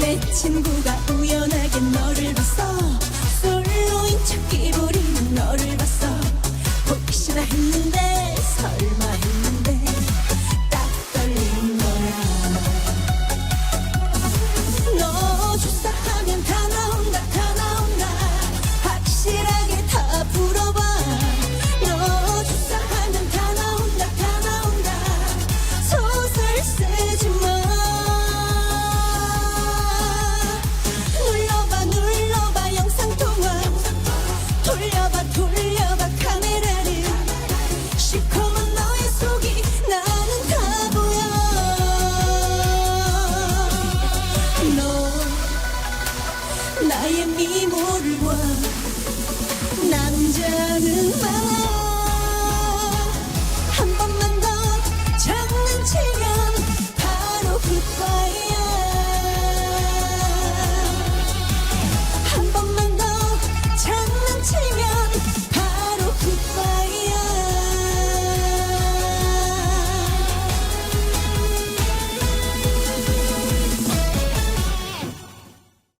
내 친구가 우연하게 너를 봤어. 也迷茫如果